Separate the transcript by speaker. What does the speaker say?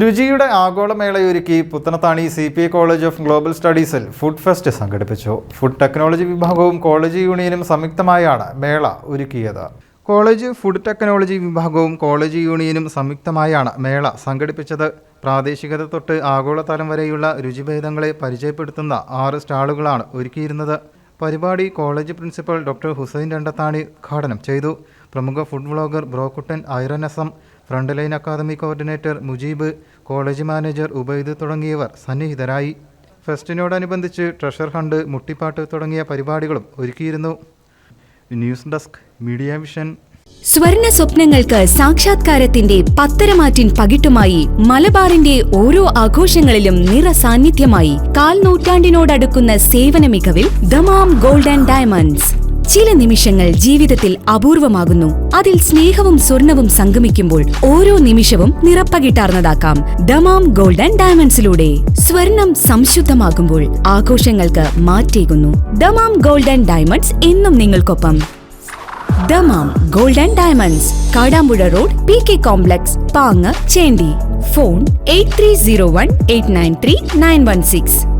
Speaker 1: രുചിയുടെ ആഗോളമേളയൊരുക്കി Puthanathani C P I college of global സ്റ്റഡീസിൽ food fest സംഘടിപ്പിച്ചു. Food technology വിഭാഗവും college യൂണിയനും സംയുക്തമായാണ് മേള ഒരുക്കിയത്. കോളേജ് ഫുഡ് ടെക്നോളജി വിഭാഗവും കോളേജ് യൂണിയനും സംയുക്തമായാണ് മേള സംഘടിപ്പിച്ചത്. പ്രാദേശികത തൊട്ട് ആഗോളതലം വരെയുള്ള രുചിഭേദങ്ങളെ പരിചയപ്പെടുത്തുന്ന ആറ് സ്റ്റാളുകളാണ് ഒരുക്കിയിരുന്നത്. പരിപാടി college principal doctor Hussain Randathani ഉദ്ഘാടനം ചെയ്തു. പ്രമുഖ ഫുഡ് വ്ളോഗർ ബ്രോക്കുട്ടൻ ഐറൻ S front line academy coordinator Mujeeb college manager Ubaid തുടങ്ങിയവർ സന്നിഹിതരായി. ഫെസ്റ്റിനോടനുബന്ധിച്ച് ട്രഷർ ഹണ്ട് മുട്ടിപ്പാട്ട് തുടങ്ങിയ പരിപാടികളും ഒരുക്കിയിരുന്നു. News desk Media Vision.
Speaker 2: സ്വർണ സ്വപ്നങ്ങൾക്ക് സാക്ഷാത്കാരത്തിന്റെ പത്തരമാറ്റിൻ പകിട്ടുമായി മലബാറിന്റെ ഓരോ ആഘോഷങ്ങളിലും നിറ സാന്നിധ്യമായി കാൽ നൂറ്റാണ്ടിനോടടുക്കുന്ന സേവന മികവിൽ ദമാം ഗോൾഡ് ആൻഡ് ഡയമണ്ട്സ്. ചില നിമിഷങ്ങൾ ജീവിതത്തിൽ അപൂർവമാകുന്നു. അതിൽ സ്നേഹവും സ്വർണവും സംഗമിക്കുമ്പോൾ ഓരോ നിമിഷവും നിറപ്പകിട്ടാർന്നതാക്കാം. ദമാം ഗോൾഡൻ ഡയമണ്ട്സിലൂടെ സ്വർണം സംശുദ്ധമാകുമ്പോൾ ആഘോഷങ്ങൾക്ക് മാറ്റേകുന്നു. ദമാം ഗോൾഡൻ ഡയമണ്ട്സ് എന്നും നിങ്ങൾക്കൊപ്പം. Dammam Golden Diamonds Kadampuzha road P K complex Pang Chendi. Phone eight three zero one eight nine three nine one six.